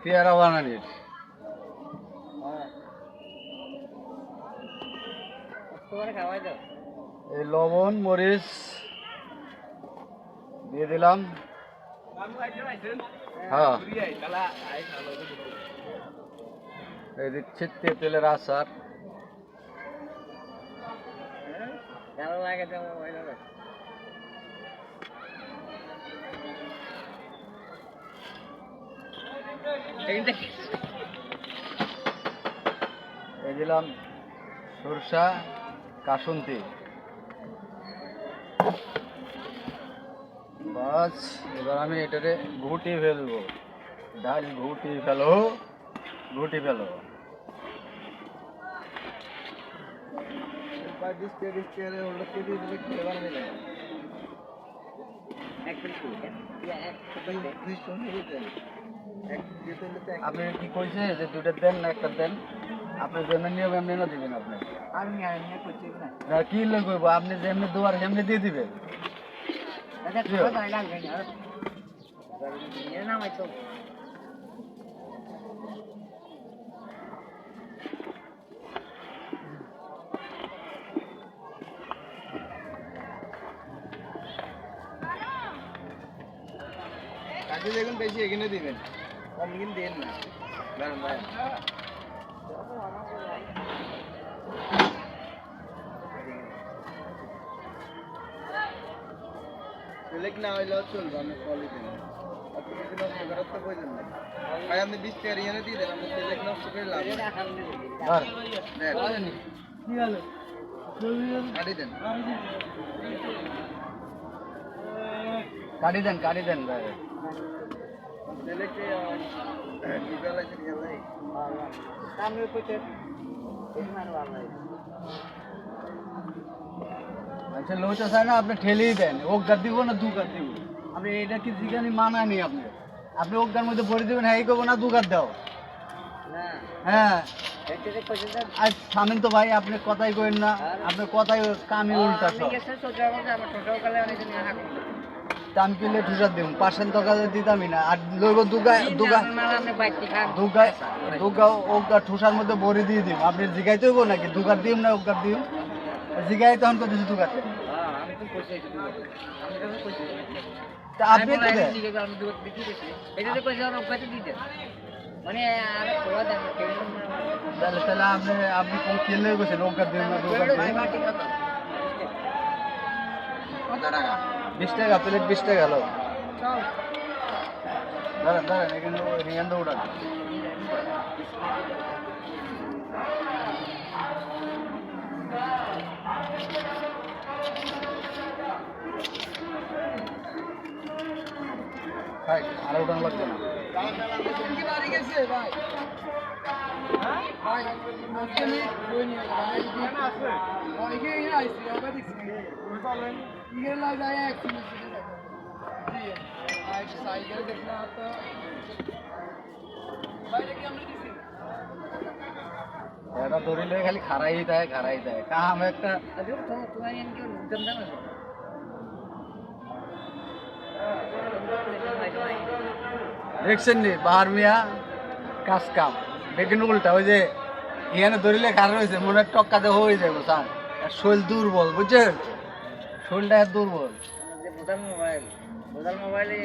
পেয়ারা বানানির এই লবণ মরিচ দিয়ে দিলাম। হ্যাঁ। এই দিচ্ছি তেঁতুলের আচার ভালো লাগে তো ওই দাও এইটা এই দিলাম সরষা কাসুন্তি। বাস এবার আমি এটারে ঘুটি ফেলব। ডাল ঘুটি ফেলো ঘুটি ফেলো। এক আপনি কি কইছে যে দুটা দেন না একটা দেন? আপনি যেমনি নিয়ম এমনি না দিবেন আপনি? আমি আর না। না কি আপনি যেমনি দুয়ার সেমনি দিয়ে দিবেন দেখুন বেশি এখানে দিবেন। কিন্তু দেন না। দাঁড়ান ভাই সিলেক্ট না হইলেও চলবে আমি কলই দেন আপনি যদি নষ্ট করার তো প্রয়োজন নেই ভাই আপনি বিশ টাকার ইয়ে দিয়ে দেন আপনি সিলেক্ট নষ্ট করে লাভ নেই। দেন। কাটি দেন। কাটি দেন। কাটি দেন ভাই। আচ্ছা লোচা চায় না আপনি ঠেলেই দেন। ওক গাছ দিব না দু গাছ দিব? আপনি এটা কি জিগানি মানা নেই আপনি? আপনি ওক গার মধ্যে ভরে দেবেন হ্যাঁ এই করব না দু গাছ দাও হ্যাঁ। আর থামেন তো ভাই আপনি কথাই করেন না। আপনি কথাই কামি উল্টা আমি কিনলে ঠুসার দেব পার্সেন্ট টাকা দিতামই না। আর লইব দুগা দুগা দুগা দুগা ওক গা ঠুসার মধ্যে ভরে দিয়ে দিব আপনি জিগাইতে হইব নাকি? দুগার দিম না ওক গার দিম? জিগাই তখন করতেছি দুগাতে হ্যাঁ তো কইছি এটা দুটো আমি তো কইছি তা আপনি কত মানে দাম তাহলে আপনি আপনি কোন কিনলে গেছেন ওক গার দিম না দুগার দিম? কত কত বিশ টাকা প্লেট বিশ টাকা হলো দাঁড়ান দাঁড়ান এখানে রিয়ান্দ উঠান ভাই আর উঠান লাগবে না। কি বাড়ি গেছে ভাই ভাই আজকে আমি বই নিয়ে ভাই আছে অনেকে এখানে আইছি আমরা দেখছি চলেন ইয়ে লা যায় এক মিনিট জি ভাই সাইকেল দেখনা তো ভাই দেখি আমরা দিছি এটা ধরিলে খালি খারাই দেয় খারাই দেয় কাম একটা আরে তো তোমার এন কি দম দম আছে দেখছেন নি? বাহার মিয়া, কাজ কাম। দেখেন উল্টা, ওই যে এখানে ধরিলে কার হয়েছে মনে টক্কাতে হয়ে যাব, স্যার। আর শরীর দুর্বল, বুঝছেন? শরীরটা দুর্বল। যে মোবাইল মোবাইলে